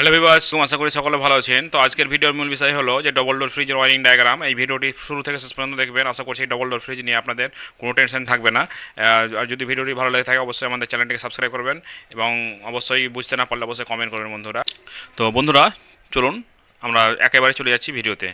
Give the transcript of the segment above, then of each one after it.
Hello viewers আশা করি সকলে ভালো আছেন। তো আজকের ভিডিওর মূল বিষয় হলো যে ডবল ডোর ফ্রিজের ওয়ারিং ডায়াগ্রাম এই ভিডিওটি শুরু থেকে শেষ পর্যন্ত দেখবেন। আশা করছি ডবল ডোর ফ্রিজ নিয়ে আপনাদের কোনো টেনশন থাকবে না। আর যদি ভিডিওটি ভালো লাগে থাকে, অবশ্যই আমাদের চ্যানেলটিকে সাবস্ক্রাইব করবেন এবং অবশ্যই বুঝতে না পারলে অবশ্যই কমেন্ট করবেন বন্ধুরা। তো বন্ধুরা, চলুন, আমরা একেবারে চলে যাচ্ছি ভিডিওতে।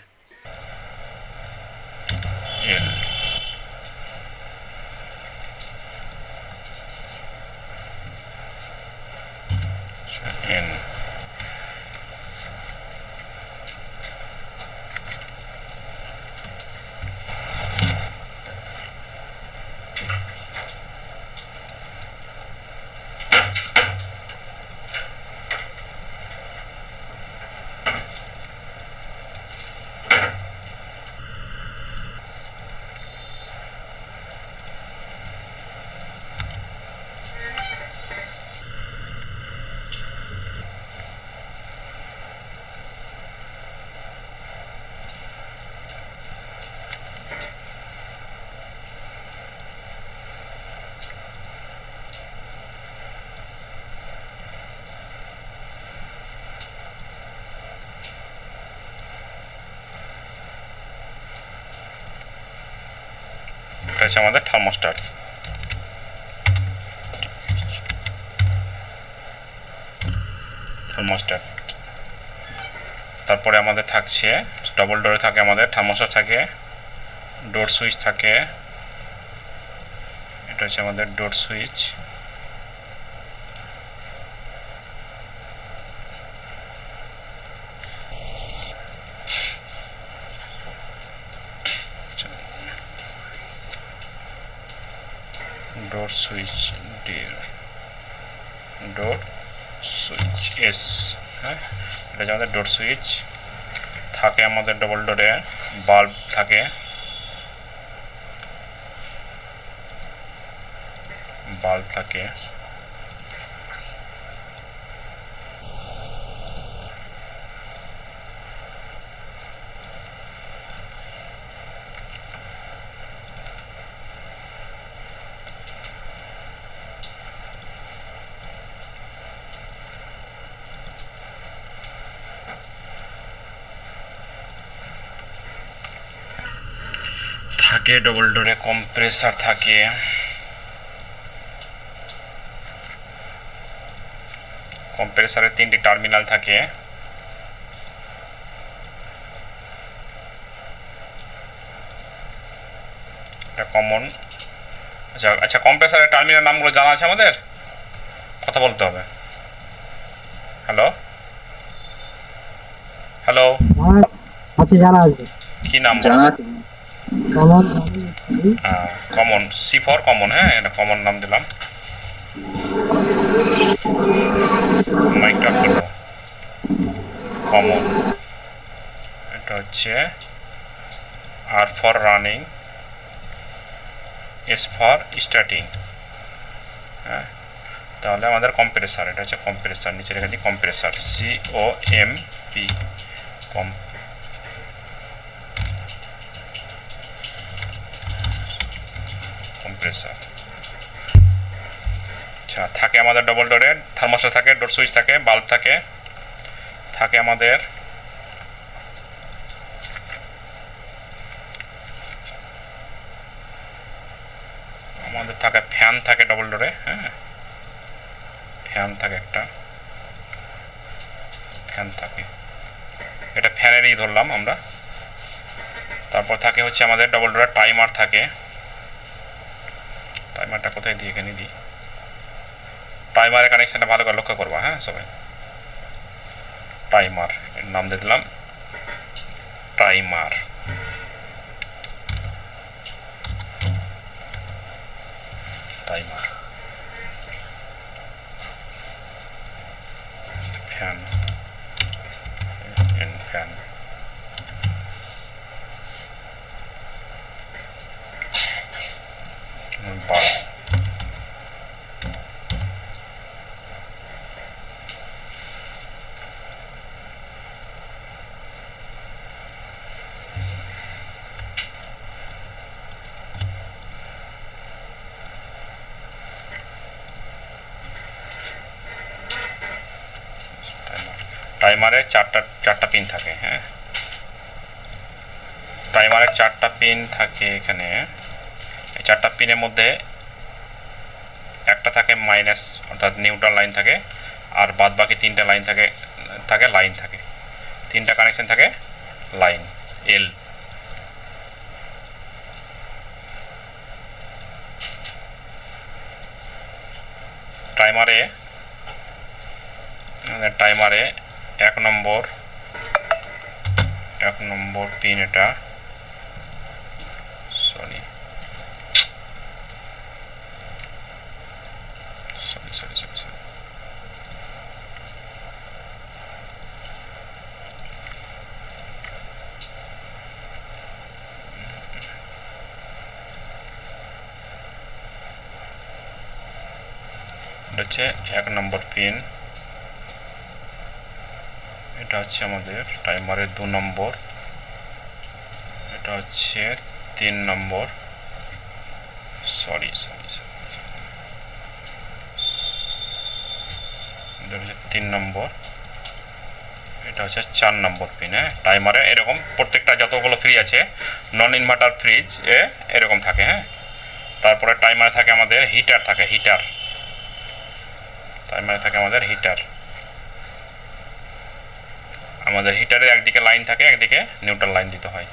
হচ্ছে আমাদের থার্মোস্টার থার্মোস্টার তারপরে আমাদের থাকছে ডবল ডোরে থাকে আমাদের থার্মোস্টার থাকে ডোর সুইচ থাকে। এটা হচ্ছে আমাদের ডোর সুইচ ডোর সুইচ ডির ডোর সুইচ এস হ্যাঁ এটা হচ্ছে আমাদের ডোর সুইচ থাকে আমাদের ডবল ডোরে বাল্ব থাকে। বাল্ব থাকে। থাকে ডবল ডোরে কম্প্রেসার থাকে? কম্প্রেসারের তিনটি টার্মিনাল থাকে। এটা কমন আচ্ছা আচ্ছা কম্প্রেসারের টার্মিনাল নামগুলো জানা আছে আমাদের? কথা বলতে হবে। হ্যালো হ্যালো আছে জানা আছে। কি নাম? জানা আছে। আমার কমন সি ফর কমন হ্যাঁ এটা কমন নাম দিলাম। করব কমন এটা হচ্ছে R for running S for starting হ্যাঁ? তাহলে আমাদের কম্প্রেসার এটা হচ্ছে কম্প্রেসার নিচে রেখে দিই compressor C O M P com আচ্ছা থাকে আমাদের ডবল ডোরে থার্মোস্টার থাকে ডোর সুইচ থাকে বাল্ব থাকে থাকে আমাদের আমাদের থাকে ফ্যান থাকে ডবল ডোরে হ্যাঁ? ফ্যান থাকে একটা। ফ্যান থাকে। এটা ফ্যানেরই ধরলাম আমরা। তারপর থাকে হচ্ছে আমাদের ডবল ডোরের টাইমার থাকে। টাইমারটা কোথায় দিই এখানে দিই? টাইমারের কানেকশানটা ভালো করে লক্ষ্য করব হ্যাঁ সবাই। টাইমার এর নাম দিয়ে দিলাম। টাইমার টাইমার টাইমারে চারটা চারটা পিন থাকে হ্যাঁ। টাইমারের চারটা পিন থাকে এখানে। এই চারটা পিনের মধ্যে একটা থাকে মাইনাস অর্থাৎ নিউট্রাল লাইন থাকে, আর বাদ বাকি তিনটা লাইন থাকে থাকে লাইন থাকে। তিনটা কানেকশন থাকে লাইন এল টাইমারে টাইমারে এক নম্বর এক নম্বর পিন এটা। সরি হচ্ছে এক নম্বর পিন এটা হচ্ছে আমাদের টাইমারের দু নম্বর। এটা হচ্ছে তিন নম্বর। সরি সরি সরি তিন নম্বর। এটা হচ্ছে চার নম্বর পিন হ্যাঁ টাইমারে এরকম প্রত্যেকটা যতগুলো ফ্রি আছে নন ইনভার্টার ফ্রিজ এ এরকম থাকে হ্যাঁ? তারপরে টাইমারে থাকে আমাদের হিটার থাকে হিটার টাইমারে থাকে আমাদের হিটার আমাদের হিটারের একদিকে লাইন থাকে, একদিকে নিউট্রাল লাইন দিতে হয়।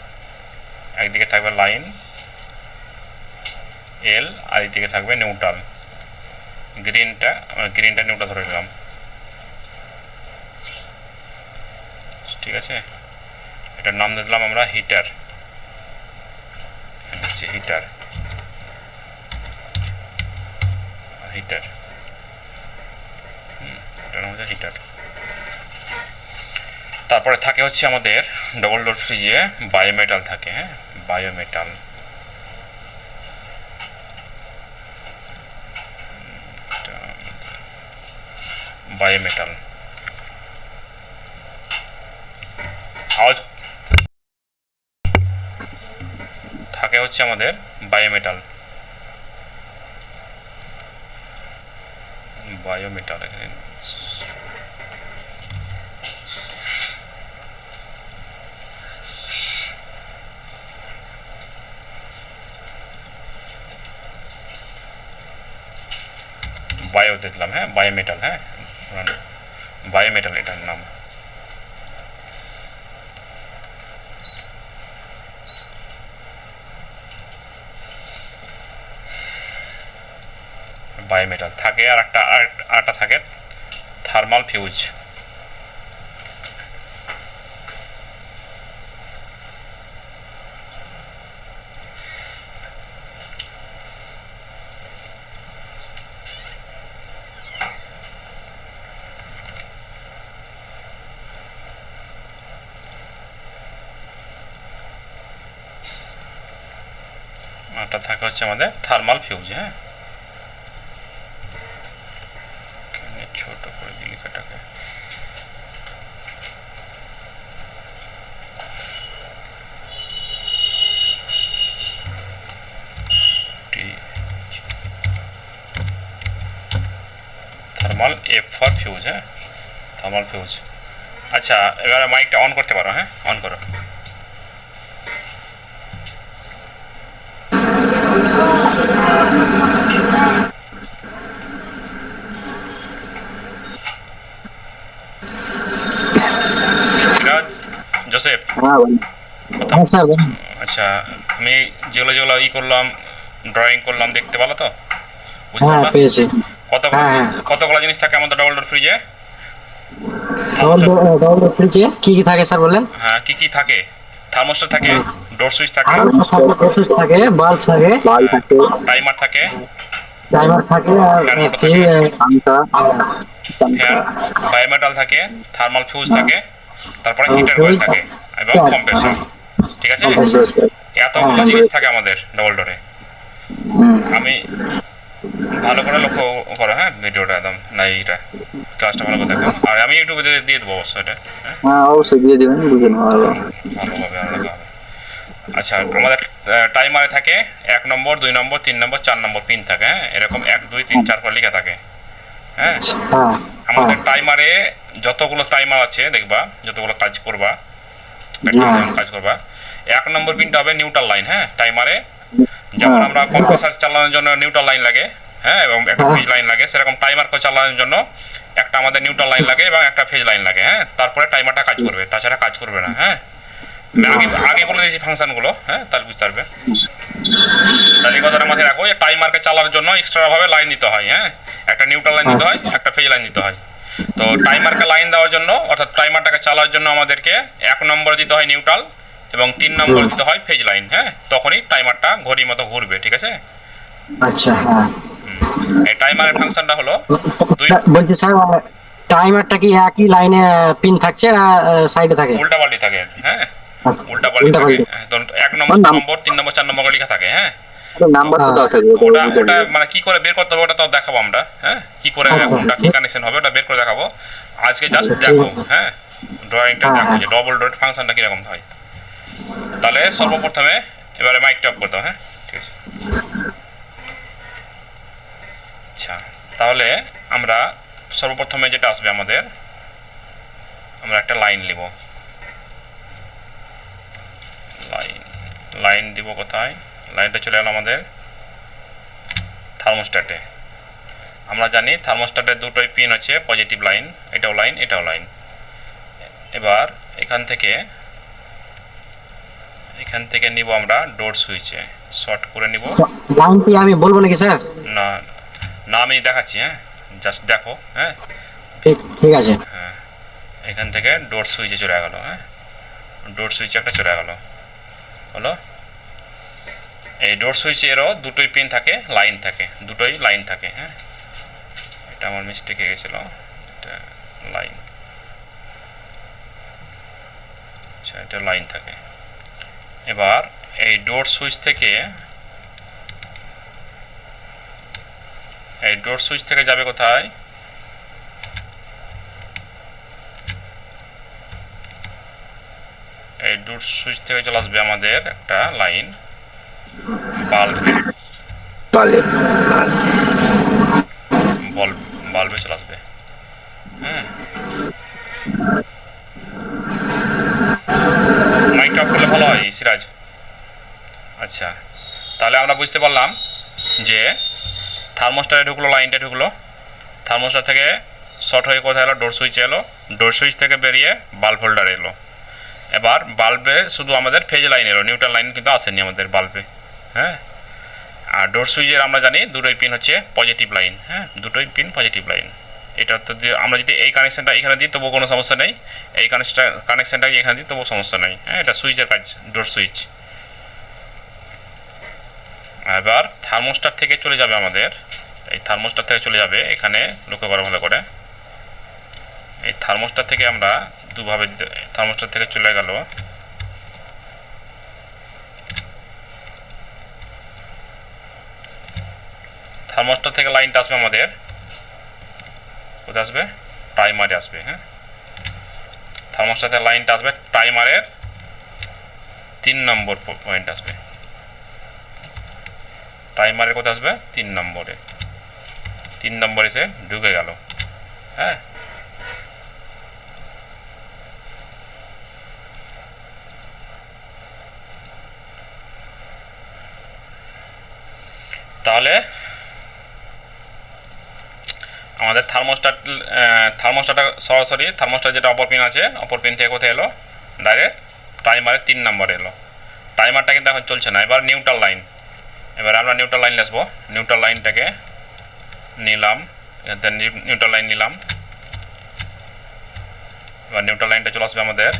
একদিকে থাকবে লাইন এল আর একদিকে থাকবে নিউট্রাল। গ্রিনটা গ্রিনটা নিউট্রাল ধরে নিলাম। ঠিক আছে? এটার নাম দিয়ে দিলাম আমরা হিটার। হচ্ছে হিটার। হিটার। এটার নাম হচ্ছে হিটার। তারপরে থাকে হচ্ছে আমাদের ডবল ডোর ফ্রিজে বায়োমেটাল থাকে হ্যাঁ? বায়োমেটাল বায়োমেটাল আওয়াজ থাকে হচ্ছে আমাদের বায়োমেটাল বায়োমেটাল এখানে। বায়ো দেখলাম হ্যাঁ বায়োমেটাল হ্যাঁ বায়োমেটাল এটার নাম বায়োমেটাল থাকে আর একটা আর আরেকটা থাকে থার্মাল ফিউজ আরটা থাকে হচ্ছে আমাদের থার্মাল ফিউজ হ্যাঁ? ছোট করে দিলি কাটাকে থার্মাল এফ ফর ফিউজ হ্যাঁ? থার্মাল ফিউজ আচ্ছা এবারে মাইকটা অন করতে পারো হ্যাঁ? অন করো। হ্যাঁ হ্যাঁ স্যার আচ্ছা আমি যেগুলো যেগুলো ই করলাম ড্রয়িং করলাম দেখতে পারল তো? বুঝতে হ্যাঁ কতগুলো। কতগুলো জিনিস থাকে আমাদের ডবল ডোর ফ্রিজে ডবল ডবল ফ্রিজে কি কি থাকে স্যার বললেন? হ্যাঁ কি কি থাকে? থার্মোস্টার থাকে ডোর সুইচ থাকে আর প্রসেস থাকে বাল্ব থাকে। টাইমার থাকে। টাইমার থাকে। আর ফ্যান বায়োমেটাল থাকে? থার্মাল ফিউজ থাকে। তারপরে হ্যাঁ, হিটার কয়েল থাকে এবং কম্প্রেসর ঠিক আছে? এতগুলো হ্যাঁ। জিনিস থাকে আমাদের ডবল ডোরে আমি ভালো করে লক্ষ্য করো হ্যাঁ ভিডিওটা একদম না এইটা। ক্লাসটা ভালো করে দেখো। আর আমি ইউটিউবে দিয়ে দেবো অবশ্যই এটা হ্যাঁ? হ্যাঁ অবশ্যই দিয়ে দিবেন বুঝে নেওয়া হবে। ভালোভাবে আমরা হবে। আচ্ছা আমাদের টাইমারে থাকে এক নম্বর দুই নম্বর তিন নম্বর চার নম্বর পিন থাকে হ্যাঁ? এরকম এক দুই তিন চার করে লেখা থাকে হ্যাঁ? হ্যাঁ আমাদের হ্যাঁ। টাইমারে যতগুলো টাইমার আছে দেখবা যতগুলো কাজ করবা হ্যাঁ। কাজ করবা। এক নম্বর পিনটা হবে নিউট্রাল লাইন হ্যাঁ টাইমারে যেমন হ্যাঁ। আমরা কম্প্রেসার চালানোর জন্য নিউট্রাল লাইন লাগে হ্যাঁ এবং একটা হ্যাঁ। ফেজ লাইন লাগে সেরকম টাইমারকে চালানোর জন্য একটা আমাদের নিউট্রাল লাইন লাগে এবং একটা ফেজ লাইন লাগে হ্যাঁ। তারপরে টাইমারটা কাজ করবে তাছাড়া কাজ করবে না হ্যাঁ। আগে আগে বলে দিয়েছি ফাংশনগুলো হ্যাঁ তাহলে বুঝতে পারবে। তাহলে এই কথাটা মাথায় রাখো টাইমারকে চালানোর জন্য এক্সট্রা ভাবে লাইন দিতে হয় হ্যাঁ। একটা নিউট্রাল লাইন দিতে হয় একটা ফেজ লাইন দিতে হয়। তো টাইমারকে লাইন দেওয়ার জন্য অর্থাৎ টাইমারটাকে চালার জন্য আমাদেরকে এক নম্বর দিতে হয় নিউট্রাল এবং তিন নম্বর দিতে হয় ফেজ লাইন হ্যাঁ? তখনই টাইমারটা ঘড়ির মতো ঘুরবে ঠিক আছে? আচ্ছা হ্যাঁ। এই টাইমারের ফাংশনটা হলো দুই বলছি স্যার টাইমারটা কি একই লাইনে পিন থাকছে না সাইডে থাকে? উল্টা পাল্টি থাকে হ্যাঁ? উল্টা পাল্টি থাকে। এক নম্বর নম্বর তিন নম্বর চার নম্বর লেখা থাকে হ্যাঁ? নাম্বার তো হ্যাঁ। থাকবে ওটা ওটা। মানে কি করে বের করতে হবে ওটা তো দেখাবো আমরা হ্যাঁ? কি করে আচ্ছা। কোনটা কি কানেকশন হবে ওটা বের করে দেখাবো। আজকে জাস্ট আচ্ছা, দেখো হ্যাঁ? ড্রয়িংটা হ্যাঁ, দেখো হ্যাঁ। যে ডবল ডট ফাংশনটা কীরকম হয়। তাহলে সর্বপ্রথমে এবারে মাইকটা অফ হ্যাঁ? ঠিক আছে। আচ্ছা তাহলে আমরা সর্বপ্রথমে যেটা আসবে আমাদের আমরা একটা লাইন নেব লাইন লাইন দিব কোথায়? লাইনটা চলে গেল আমাদের থার্মোস্ট্যাটে। আমরা জানি থার্মোস্ট্যাটের দুটোই পিন হচ্ছে পজিটিভ লাইন এটাও লাইন এটাও লাইন এবার এখান থেকে এখান থেকে নিব আমরা ডোর সুইচে শর্ট করে নিব। লাইনটি আমি বলব নাকি স্যার? না না আমি দেখাচ্ছি হ্যাঁ? জাস্ট দেখো হ্যাঁ? ঠিক ঠিক আছে। হ্যাঁ। এখান থেকে ডোর সুইচে চলে গেল হ্যাঁ? ডোর সুইচে একটা চলে গেল। হলো? এই ডোর সুইচেরও দুটোই পিন থাকে লাইন থাকে, দুটোই লাইন থাকে হ্যাঁ? এটা আমার মিস্টেক হয়ে গেছিল, এটা লাইন আচ্ছা এটা লাইন থাকে। এবার এই ডোর সুইচ থেকে, এই ডোর সুইচ থেকে যাবে কোথায়? এই ডোর সুইচ থেকে চলে আসবে আমাদের একটা লাইন বাল্ব বল্ব বাল্বে চলে আসবে। হ্যাঁ অফ করলে ভালো হয় সিরাজ। আচ্ছা তাহলে আমরা বুঝতে পারলাম যে থার্মোস্টারে ঢুকলো লাইনটা ঢুকলো। থার্মোস্টার থেকে শর্ট হয়ে কোথায় এলো? ডোর সুইচ এলো। ডোর সুইচ থেকে বেরিয়ে বাল্ব হোল্ডার এলো। এবার বাল্বে শুধু আমাদের ফেজ লাইন এলো। নিউট্রাল লাইন কিন্তু আসেনি আমাদের বাল্বে হ্যাঁ? আর ডোর সুইচের আমরা জানি দুটোই পিন হচ্ছে পজিটিভ লাইন হ্যাঁ? দুটোই পিন পজিটিভ লাইন এটা তো আমরা যদি এই কানেকশানটা এখানে দিই, তবুও কোনো সমস্যা নেই। এই কানেকশনটা কানেকশনটা এখানে দিই, তবুও সমস্যা নেই। হ্যাঁ এটা সুইচের কাজ ডোর সুইচ এবার থার্মোস্টার থেকে চলে যাবে আমাদের। এই থার্মোস্টার থেকে চলে যাবে এখানে, লক্ষ্য করা ভালো করে। এই থার্মোস্টার থেকে আমরা দুভাবে থার্মোস্টার থেকে চলে গেল। থার্মোস্টার থেকে লাইনটা আসবে আমাদের। কোথায় আসবে? টাইমারে আসবে হ্যাঁ? থার্মোস্টার থেকে লাইনটা আসবে টাইমারের তিন নম্বর পয়েন্ট আসবে। টাইমারের কোথায় আসবে? তিন নম্বরে তিন নম্বর এসে ঢুকে গেল হ্যাঁ? তাহলে আমাদের থার্মোস্টাট থার্মোস্টাটটা সরাসরি থার্মোস্টার যেটা অপর পিন আছে অপর পিন থেকে কোথায় এলো? ডাইরেক্ট টাইমারের তিন নম্বর এলো। টাইমারটা কিন্তু এখন চলছে না। এবার নিউট্রাল লাইন এবার আমরা নিউট্রাল লাইন আসব। নিউট্রাল লাইনটাকে নিলাম। নিউট্রাল লাইন নিলাম। এবার নিউট্রাল লাইনটা চলে আসবে আমাদের।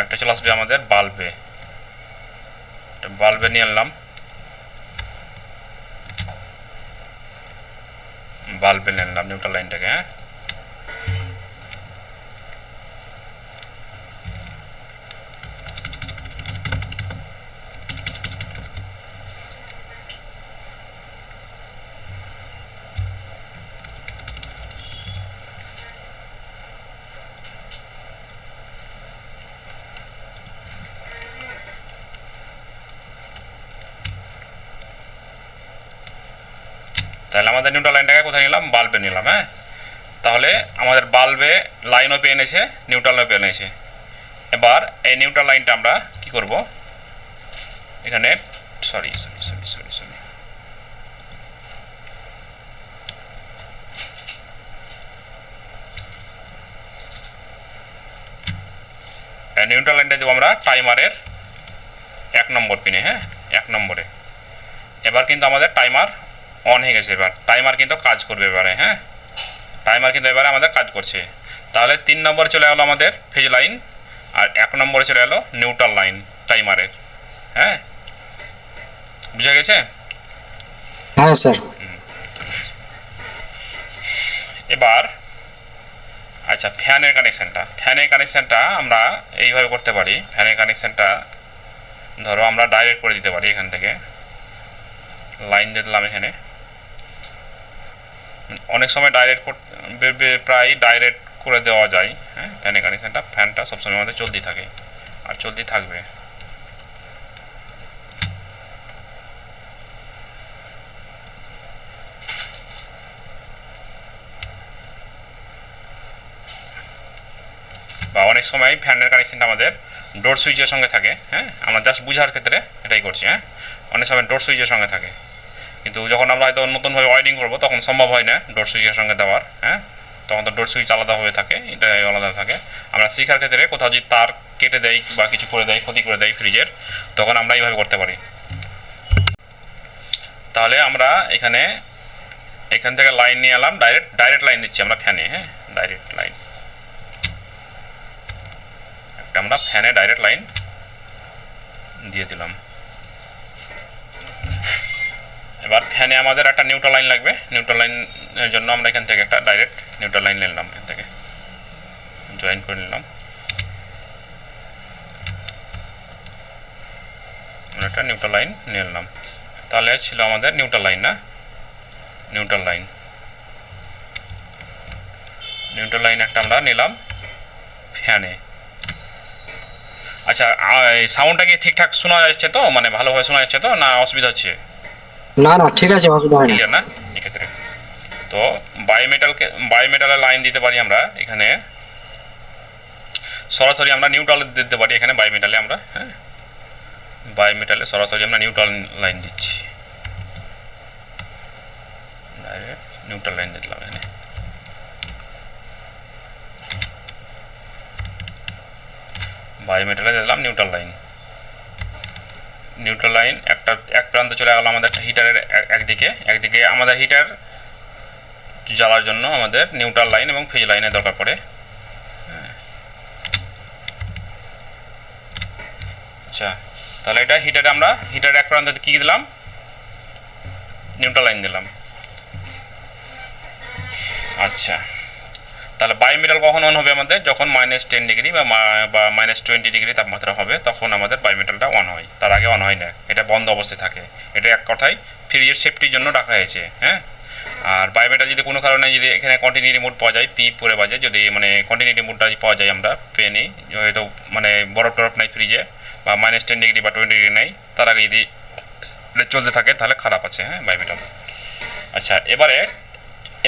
একটা চলে আসবে আমাদের বাল্বে বাল্বে নিয়ে আনলাম বাল্বে নিয়ে আনলাম নিউট্রাল লাইনটাকে হ্যাঁ তাহলে আমাদের নিউট্রাল লাইনটাকে কোথায় নিলাম? বাল্বে নিলাম হ্যাঁ? তাহলে আমাদের বাল্বে লাইনও পেয়ে এনেছে নিউট্রালও পেয়ে এনেছে এবার এই নিউট্রাল লাইনটা আমরা কি করব? এখানে sorry sorry sorry sorry sorry neutral লাইনটা দেবো আমরা টাইমারের এক নম্বর পিনে হ্যাঁ? এক নম্বরে। এবার কিন্তু আমাদের টাইমার অন হয়ে গেছে এবার। টাইমার কিন্তু কাজ করবে এবারে হ্যাঁ? টাইমার কিন্তু এবারে আমাদের কাজ করছে। তাহলে তিন নম্বরে চলে গেলো আমাদের ফেজ লাইন আর এক নম্বরে চলে গেলো নিউট্রাল লাইন টাইমারের হ্যাঁ? বুঝা গেছে? হ্যাঁ স্যার। এবার আচ্ছা ফ্যানের কানেকশানটা ফ্যানের কানেকশানটা আমরা এইভাবে করতে পারি। ফ্যানের কানেকশানটা ধরো আমরা ডাইরেক্ট করে দিতে পারি এখান থেকে। লাইন দিয়ে দিলাম এখানে। অনেক সময় ডাইরেক্ট প্রায় ডাইরেক্ট করে দেওয়া যায় হ্যাঁ? ফ্যানের কানেকশানটা ফ্যানটা সবসময় আমাদের চলতেই থাকে, আর চলতেই থাকবে। বা অনেক সময় ফ্যানের কানেকশানটা আমাদের ডোর সুইচের সঙ্গে থাকে হ্যাঁ? আমরা জাস্ট বুঝার ক্ষেত্রে এটাই করছি হ্যাঁ? অনেক সময় ডোর সুইচের সঙ্গে থাকে। কিন্তু যখন আমরা হয়তো নতুনভাবে ওয়ারিং করব, তখন সম্ভব হয় না ডোর সুইচের সঙ্গে দেওয়ার হ্যাঁ? তখন তো ডোর সুইচ আলাদা হয়ে থাকে এটা আলাদা থাকে। আমরা শিখার ক্ষেত্রে কোথাও যদি তার কেটে দেয় বা কিছু করে দেয় ক্ষতি করে দেয় ফ্রিজের তখন আমরা এইভাবে করতে পারি। তাহলে আমরা এখানে, এখান থেকে লাইন নিয়ে এলাম ডাইরেক্ট ডাইরেক্ট লাইন দিচ্ছি আমরা ফ্যানে হ্যাঁ? ডাইরেক্ট লাইন একটা আমরা ফ্যানে ডাইরেক্ট লাইন দিয়ে দিলাম। এবার ফ্যানে আমাদের একটা নিউট্রাল লাইন লাগবে। নিউট্রাল লাইনের জন্য আমরা এখান থেকে একটা ডাইরেক্ট নিউট্রাল লাইন নিলাম এখান থেকে। জয়েন করে নিলাম। একটা নিউট্রাল লাইন নিয়ে নিলাম। তাহলে ছিল আমাদের নিউট্রাল লাইন না? নিউট্রাল লাইন নিউট্রাল লাইন একটা আমরা নিলাম ফ্যানে। আচ্ছা সাউন্ডটা কি ঠিকঠাক শোনা যাচ্ছে তো? মানে ভালোভাবে শোনা যাচ্ছে তো? না অসুবিধা হচ্ছে? না না, ঠিক আছে অসুবিধা হয় না? এক্ষেত্রে। তো বায়োমেটালকে বায়োমেটালের লাইন দিতে পারি আমরা, এখানে। সরাসরি আমরা নিউট্রাল দিতে পারি, এখানে বায়োমেটালে আমরা হ্যাঁ? বায়োমেটালে সরাসরি আমরা নিউট্রাল লাইন দিচ্ছি। ডাইরেক্ট নিউট্রাল লাইন দিলাম এখানে। বায়োমেটালে দিলাম নিউট্রাল লাইন নিউট্রাল লাইন একটা, এক প্রান্ত চলে গেল আমাদের একটা হিটারের একদিকে। একদিকে আমাদের হিটার জ্বালার জন্য আমাদের নিউট্রাল লাইন এবং ফেজ লাইনের দরকার পড়ে। আচ্ছা তাহলে এটা হিটারে আমরা হিটার এক প্রান্তে কী দিলাম? নিউট্রাল লাইন দিলাম। আচ্ছা। তাহলে বায়োমেটাল কখন অন হবে আমাদের? যখন মাইনাস টেন ডিগ্রি বা মাইনাস টোয়েন্টি ডিগ্রি তাপমাত্রা হবে, তখন আমাদের বায়োমেটালটা অন হয়। তার আগে অন হয় না। এটা বন্ধ অবস্থায় থাকে। এটা এক কথায় ফ্রিজের সেফটির জন্য রাখা হয়েছে হ্যাঁ? আর বায়োমেটাল যদি কোনো কারণে যদি এখানে কন্টিনিউটি মোড পাওয়া যায় পি পরে বাজে, যদি মানে কন্টিনিউটি মোডটা পাওয়া যায় আমরা পেয়ে হয়তো মানে বরফ টরফ নাই ফ্রিজে বা মাইনাস টেন ডিগ্রি বা টোয়েন্টি ডিগ্রি নাই, তার আগে যদি চলতে থাকে, তাহলে খারাপ আছে হ্যাঁ বায়োমেটাল আচ্ছা এবারে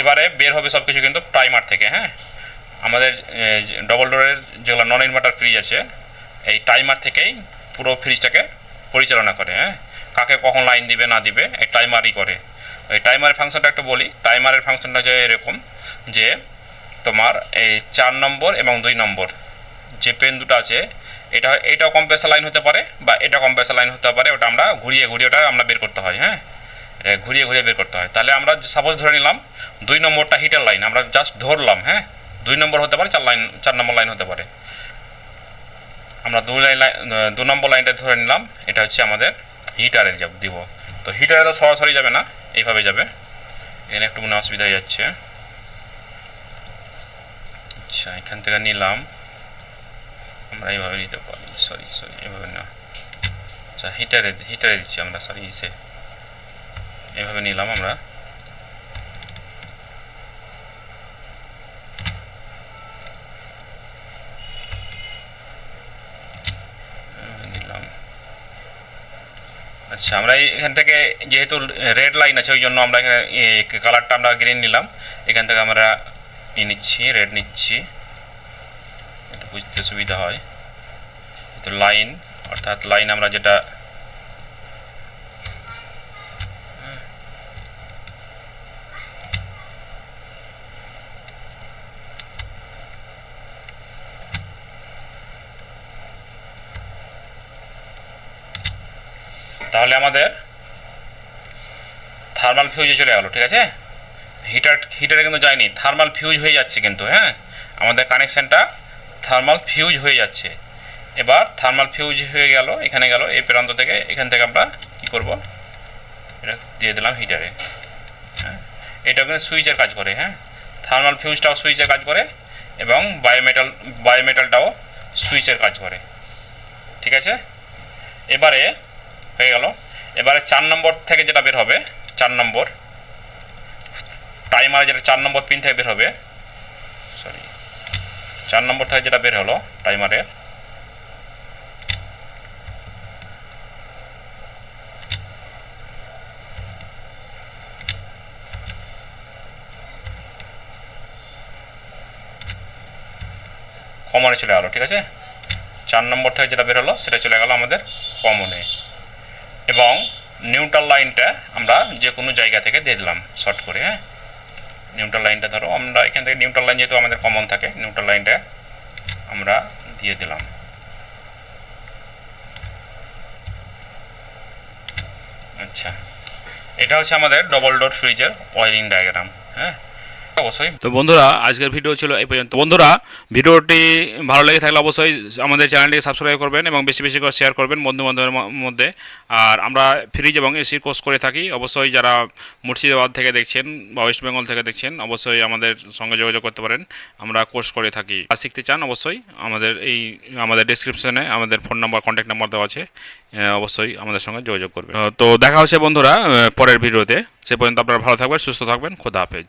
এবারে বের হবে সব কিছু কিন্তু প্রাইমার থেকে হ্যাঁ? আমাদের ডবল ডোরের যেগুলো নন ইনভার্টার ফ্রিজ আছে, এই টাইমার থেকেই পুরো ফ্রিজটাকে পরিচালনা করে হ্যাঁ? কাকে কখন লাইন দিবে, না দিবে, এই টাইমারই করে। এই টাইমারের ফাংশনটা একটু বলি টাইমারের ফাংশনটা হচ্ছে এরকম যে তোমার এই চার নম্বর এবং দুই নম্বর যে পেন দুটো আছে, এটা, এটাও কম্প্রেসার লাইন হতে পারে বা এটা কম্প্রেসার লাইন হতে পারে, ওটা আমরা ঘুরিয়ে ঘুরিয়ে ওটা আমরা বের করতে হয় হ্যাঁ? ঘুরিয়ে ঘুরিয়ে বের করতে হয়। তাহলে আমরা সাপোজ ধরে নিলাম, দুই নম্বরটা হিটার লাইন আমরা জাস্ট ধরলাম হ্যাঁ? দুই নম্বর হতে পারে, চার লাইন চার নম্বর লাইন হতে পারে। আমরা দুই লাইন দু নম্বর লাইনটা ধরে নিলাম, এটা হচ্ছে আমাদের হিটারে যাব দিব। তো হিটারে তো সরাসরি যাবে না, এইভাবে যাবে। এখানে একটু মনে অসুবিধা হয়ে যাচ্ছে। আচ্ছা এখান থেকে নিলাম। আমরা এইভাবে নিতে পারি সরি সরি এইভাবে না। আচ্ছা হিটারে হিটারে দিচ্ছি আমরা সরি ইসে এভাবে নিলাম আমরা। আচ্ছা আমরা এখান থেকে যেহেতু রেড লাইন আছে, ওই জন্য আমরা এখানে কালারটা আমরা গ্রিন নিলাম। এখান থেকে আমরা নিচ্ছি রেড নিচ্ছি। বুঝতে সুবিধা হয়। তো লাইন অর্থাৎ লাইন আমরা যেটা তাহলে আমাদের থার্মাল ফিউজে চলে গেল, ঠিক আছে? হিটার হিটারে কিন্তু যায়নি থার্মাল ফিউজ হয়ে যাচ্ছে কিন্তু হ্যাঁ? আমাদের কানেকশানটা থার্মাল ফিউজ হয়ে যাচ্ছে। এবার থার্মাল ফিউজ হয়ে গেল, এখানে গেল, এই প্রান্ত থেকে এখান থেকে আমরা কী করব? এটা দিয়ে দিলাম হিটারে হ্যাঁ? এটা কিন্তু সুইচের কাজ করে হ্যাঁ? থার্মাল ফিউজটাও সুইচের কাজ করে এবং বায়োমেটাল বায়োমেটালটাও সুইচের কাজ করে। ঠিক আছে? এবারে হয়ে গেল। এবারে চার নম্বর থেকে যেটা বের হবে, চার নম্বর টাইমারে যেটা চার নম্বর পিন থেকে বের হবে সরি চার নম্বর থেকে যেটা বের হলো টাইমারে কমনে চলে গেলো, ঠিক আছে? চার নম্বর থেকে যেটা বের হলো, সেটা চলে গেলো আমাদের কমনে এবং নিউট্রাল লাইনটা আমরা যে কোনো জায়গা থেকে দিয়ে দিলাম শর্ট করে হ্যাঁ? নিউট্রাল লাইনটা ধরো, আমরা এখান থেকে নিউট্রাল লাইন যেহেতু আমাদের কমন থাকে নিউট্রাল লাইনটা আমরা দিয়ে দিলাম। আচ্ছা এটা হচ্ছে আমাদের ডবল ডোর ফ্রিজের ওয়ারিং ডায়াগ্রাম হ্যাঁ? অবশ্যই। তো বন্ধুরা আজকের ভিডিও ছিল এই পর্যন্ত। বন্ধুরা ভিডিওটি ভালো লেগে থাকলে অবশ্যই আমাদের চ্যানেলটিকে সাবস্ক্রাইব করবেন এবং বেশি বেশি করে শেয়ার করবেন বন্ধু বান্ধবের মধ্যে। আর আমরা ফ্রিজ এবং এসির কোর্স করে থাকি। অবশ্যই যারা মুর্শিদাবাদ থেকে দেখছেন বা ওয়েস্ট বেঙ্গল থেকে দেখছেন অবশ্যই আমাদের সঙ্গে যোগাযোগ করতে পারেন। আমরা কোর্স করে থাকি। আর শিখতে চান অবশ্যই আমাদের এই আমাদের ডিসক্রিপশনে আমাদের ফোন নাম্বার কন্ট্যাক্ট নাম্বার দেওয়া আছে। অবশ্যই আমাদের সঙ্গে যোগাযোগ করবেন। আহ, তো দেখা হচ্ছে বন্ধুরা পরের ভিডিওতে। সে পর্যন্ত আপনারা ভালো থাকবেন সুস্থ থাকবেন খোদা হাফেজ।